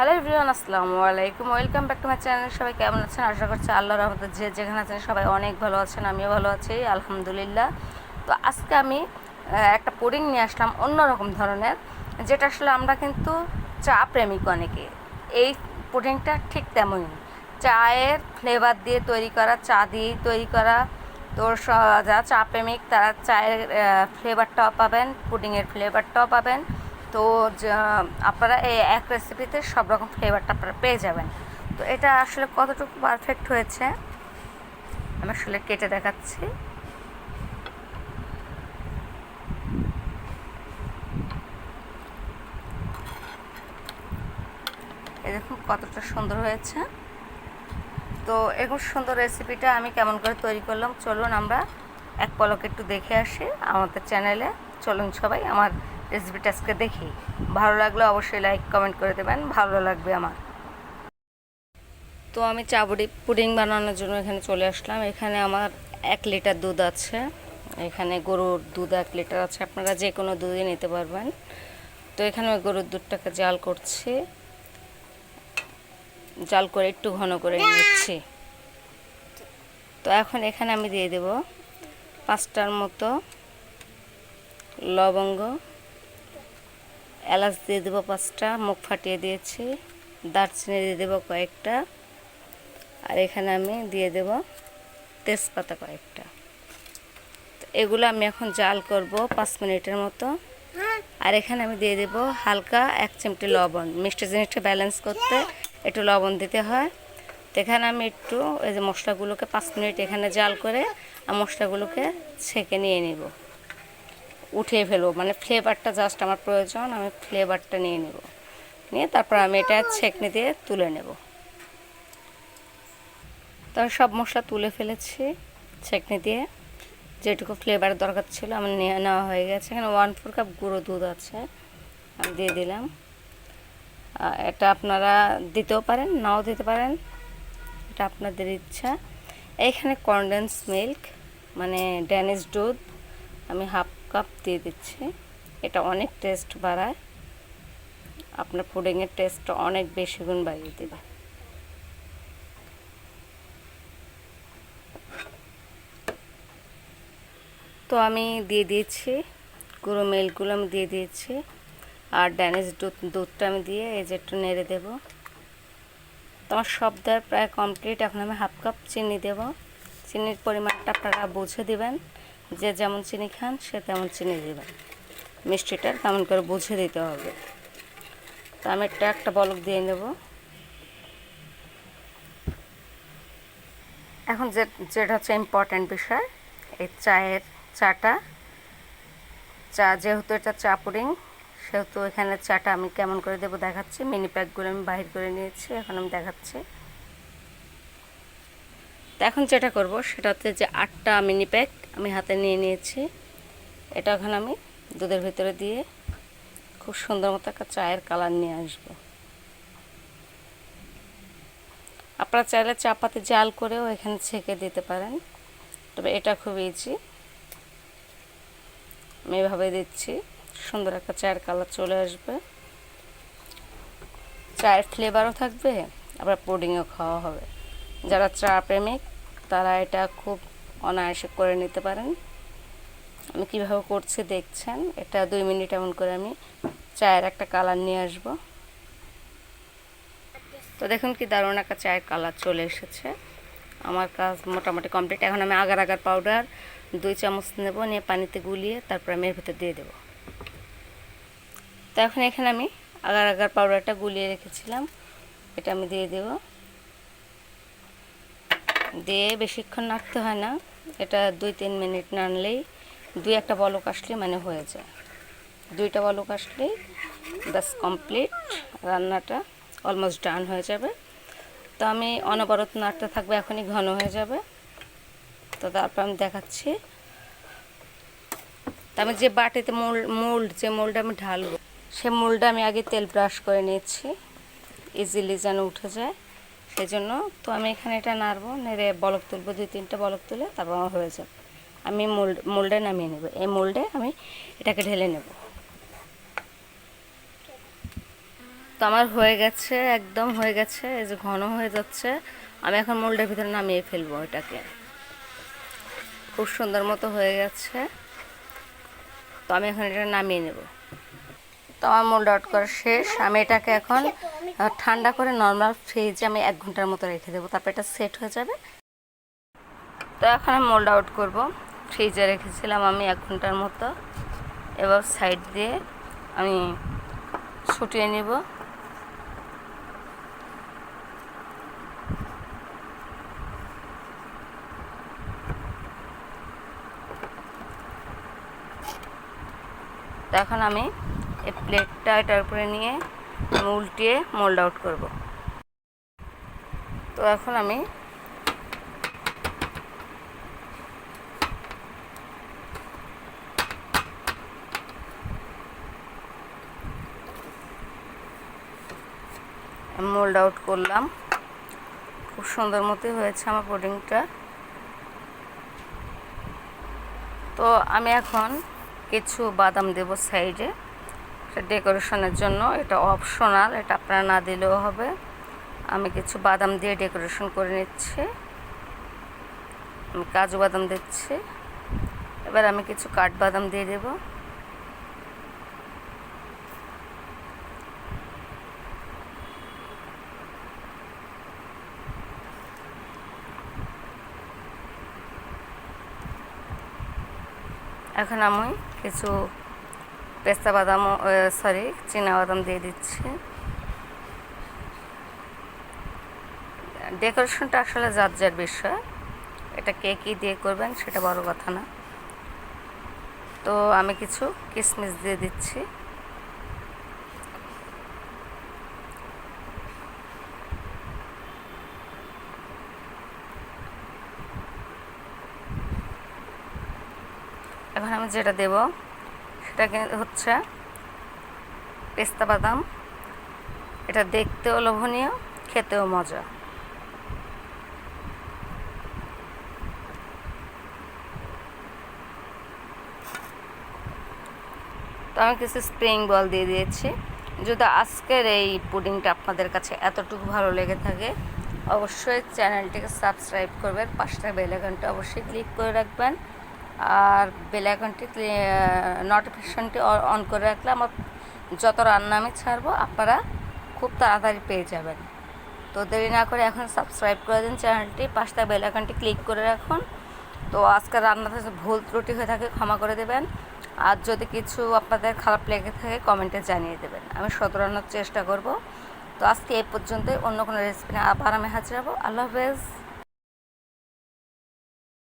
Hello everyone আসসালামু আলাইকুম। Welcome back to my channel সবাই কেমন আছেন? আশা করছি আল্লাহ রহমতে যে যেখানে আছেন সবাই অনেক ভালো আছেন, আমিও ভালো আছি, আলহামদুলিল্লাহ। তো আজকে আমি একটা পুডিং নিয়ে আসলাম অন্যরকম ধরনের, যেটা আসলে আমরা কিন্তু চা প্রেমিক অনেকে। এই পুডিংটা ঠিক তেমনই। চায়ের ফ্লেভার দিয়ে তৈরি করা, চা দিয়ে তৈরি করা। তো স- যারা চা প্রেমিক, তারা চায়ের ফ্লেভারটাও পাবেন পুডিংয়ের ফ্লেভারটাও পাবেন। তো আপনারা এই এক রেসিপিতে সব রকম ফ্লেভারটা আপনারা পেয়ে যাবেন। তো এটা আসলে কতটুকু পারফেক্ট হয়েছে? আমি আসলে কেটে দেখাচ্ছি। দেখুন কতটা সুন্দর হয়েছে। তো এরকম সুন্দর রেসিপিটা আমি কেমন করে তৈরি করলাম, চলুন আমরা এক পলক একটু দেখে আসি আমাদের চ্যানেলে চলুন সবাই আমার রেসিপিটা আজকে দেখি। ভালো লাগলে অবশ্যই লাইক কমেন্ট করে দেবেন। ভালো লাগবে আমার। তো আমি চাবড়ি পুডিং বানানোর জন্য এখানে চলে আসলাম। এখানে আমার এক লিটার দুধ আছে। এখানে গরুর দুধ এক লিটার আছে। আপনারা যে কোনো দুধই নিতে পারবেন। তো এখানে ওই গরুর দুধটাকে জাল করছি। জাল করে একটু ঘন করে নিচ্ছি। তো এখন এখানে আমি দিয়ে দেব পাঁচটার মতো লবঙ্গ। এলাচ দিয়ে দেবো পাঁচটা মুখ ফাটিয়ে দিয়েছি, দারচিনি দিয়ে দেবো কয়েকটা, আর এখানে আমি দিয়ে দেব তেজপাতা কয়েকটা। তো এগুলো আমি এখন জাল করব পাঁচ মিনিটের মতো। আর এখানে আমি দিয়ে দেব হালকা এক চিমটি লবণ, মিষ্টি জিনিসটা ব্যালেন্স করতে একটু লবণ দিতে হয়। তো এখানে আমি একটু এই যে মশলাগুলোকে পাঁচ মিনিট এখানে জাল করে, আর মশলাগুলোকে ছেঁকে নিয়ে নিব। উঠিয়ে ফেলব। মানে ফ্লেভারটা জাস্ট আমার প্রয়োজন, আমি ফ্লেভারটা নিয়ে নেব। নিয়ে তারপর আমি এটা ছেঁকনি দিয়ে তুলে নেব। তো সব মশলা তুলে ফেলেছি, ছেঁকনি দিয়ে। যেটুকু ফ্লেভার দরকার ছিল আমার নিয়ে নেওয়া হয়ে গেছে। এখানে ওয়ান ফোর কাপ গুঁড়ো দুধ আছে, আমি দিয়ে দিলাম। এটা আপনারা দিতেও পারেন, নাও দিতে পারেন। এটা আপনাদের ইচ্ছা। এইখানে কনডেন্স মিল্ক মানে ড্যানিশ দুধ, আমি হাফ কাপ দিয়ে দিচ্ছি। এটা অনেক টেস্ট বাড়ায়। আপনার পুডিংয়ের টেস্টটা অনেক বেশি গুণ বাড়িয়ে দেবে। তো আমি দিয়ে দিয়েছি, গুঁড়ো মিল্কগুলো আমি দিয়ে দিয়েছি। আর ড্যানিশ দুধ, দুধটা আমি দিয়ে এই যে একটু নেড়ে দেবো। তো আমার সব দেওয়ার প্রায় কমপ্লিট এখন আমি হাফ কাপ চিনি দেব। চিনির পরিমাণটা আপনারা বুঝে দিবেন। যে যেমন চিনি খান, সে তেমন চিনি দেবেন মিষ্টিটা তেমন করে বুঝে দিতে হবে। তো আমি একটা একটা বলক দিয়ে নেব। এখন যে যেটা হচ্ছে ইম্পর্ট্যান্ট বিষয়, এই চায়ের চাটা। চা যেহেতু এটা চা পুডিং, সেহেতু এখানে চাটা আমি কেমন করে দেবো দেখাচ্ছি। মিনি প্যাকগুলো আমি বাহির করে নিয়েছি, এখন আমি দেখাচ্ছি। তো এখন যেটা করব সেটা হচ্ছে যে আটটা মিনি প্যাক আমি হাতে নিয়ে নিয়েছি। এটা এখন আমি দুধের ভিতরে দিয়ে খুব সুন্দর মতো একটা চায়ের কালার নিয়ে আসব। আপনারা চাইলে চা পাতি জাল করেও এখানে ছেঁকে দিতে পারেন, তবে এটা খুব ইজি আমি এভাবে দিচ্ছি, সুন্দর একটা চায়ের কালার চলে আসবে। চায়ের ফ্লেভারও থাকবে, আবার পুডিংও খাওয়া হবে। যারা চা প্রেমিক তারা এটা খুব অনায়াসে করে নিতে পারেন। আমি কীভাবে করছি দেখছেন এটা দুই মিনিট এমন করে আমি চায়ের একটা কালার নিয়ে আসব। তো দেখুন কি দারুণ একটা চায়ের কালার চলে এসেছে। আমার কাজ মোটামুটি কমপ্লিট। এখন আমি আগার আগার পাউডার দুই চামচ নেব, নিয়ে পানিতে গুলিয়ে তারপর আমি এর ভিতর দিয়ে দেবো। তো এখন এখানে আমি আগার আগার পাউডারটা গুলিয়ে রেখেছিলাম। এটা আমি দিয়ে দেব। দিয়ে বেশিক্ষণ নাড়তে হয় না। এটা দুই তিন মিনিট নাড়লেই দুই একটা বলক আসলে মানে হয়ে যায়। দুইটা বলক আসলেই ব্যাস কমপ্লিট রান্নাটা অলমোস্ট ডান হয়ে যাবে। তো আমি অনবরত নাড়তে থাকবে, এখনই ঘন হয়ে যাবে। তো তারপর আমি দেখাচ্ছি। তো আমি যে বাটিতে মোল্ড মোল্ড যে মোল্ড আমি ঢালবো, সে মোল্ডে আমি আগে তেল ব্রাশ করে নিয়েছি। ইজিলি যেন উঠে যায়। সেই জন্য তো আমি এখানে এটা নাড়বো, নেড়ে বলক তুলবো, দুই তিনটা বলক তুলে তারপর আমার হয়ে যাবে। আমি মোল্ড, মোল্ডে নামিয়ে নেব। এই মোল্ডে আমি এটাকে ঢেলে নেব। তো আমার হয়ে গেছে, একদম হয়ে গেছে, এই যে ঘন হয়ে যাচ্ছে। আমি এখন মোল্ডের ভিতরে নামিয়ে ফেলব এটাকে। খুব সুন্দর মতো হয়ে গেছে। তো আমি এখন এটা নামিয়ে নেব। তো আমার মোল্ড আউট করা শেষ। আমি এটাকে এখন ঠান্ডা করে নর্মাল ফ্রিজে আমি এক ঘণ্টার মতো রেখে দেবো, তারপর এটা সেট হয়ে যাবে। তো এখন আমি মোল্ড আউট করব। ফ্রিজে রেখেছিলাম আমি এক ঘণ্টার মতো। এবার সাইড দিয়ে আমি নিব। তো এখন আমি এই প্লেটটা এটার উপরে নিয়ে উল্টিয়ে মোল্ড আউট করব। তো এখন আমি মোল্ড আউট করলাম। খুব সুন্দর মতোই হয়েছে আমার পুডিংটা তো আমি এখন কিছু বাদাম দেব সাইডে ডেকোরেশনের জন্য, এটা অপশনাল, এটা আপনারা না দিলেও হবে। আমি কিছু বাদাম দিয়ে ডেকোরেশন করে নিচ্ছি। আমি কাজু বাদাম দিচ্ছি। এবার আমি কিছু কাঠবাদাম দিয়ে দেবো। এখন আমি কিছু পেস্তা বাদাম সরি চীনা বাদাম দিয়ে দিচ্ছি। ডেকোরেশনটা আসলে যার যার বিষয়। এটা কে কী দিয়ে করবেন সেটা বড় কথা না। তো আমি কিছু কিশমিশ দিয়ে দিচ্ছি। এখন আমি যেটা দেব কি- হচ্ছে পেস্তা বাদাম। এটা দেখতেও লোভনীয়, খেতেও মজা। তো আমি কিছু স্প্রিং বল দিয়ে দিয়েছি। যদি আজকের এই পুডিংটা আপনাদের কাছে এতটুকু ভালো লেগে থাকে, অবশ্যই চ্যানেলটিকে সাবস্ক্রাইব করবেন পাঁচটা বেল অবশ্যই ক্লিক করে রাখবেন। আর বেল আইকনটি নোটিফিকেশনটি অন করে রাখলে আমার যত রান্না আমি ছাড়বো, আপনারা খুব তাড়াতাড়ি পেয়ে যাবেন। তো দেরি না করে এখন সাবস্ক্রাইব করে দিন চ্যানেলটি পাঁচটা বেল আইকনটি ক্লিক করে রাখুন। তো আজকে রান্নাতে ভুল ত্রুটি হয়ে থাকে ক্ষমা করে দেবেন। আর যদি কিছু আপনাদের খারাপ লেগে থাকে কমেন্টে জানিয়ে দেবেন। আমি শতরানোর চেষ্টা করব। তো আজকে এই পর্যন্তই, অন্য কোনো রেসিপি আবার আমি হাজির হব। আল্লাহ হাফেজ।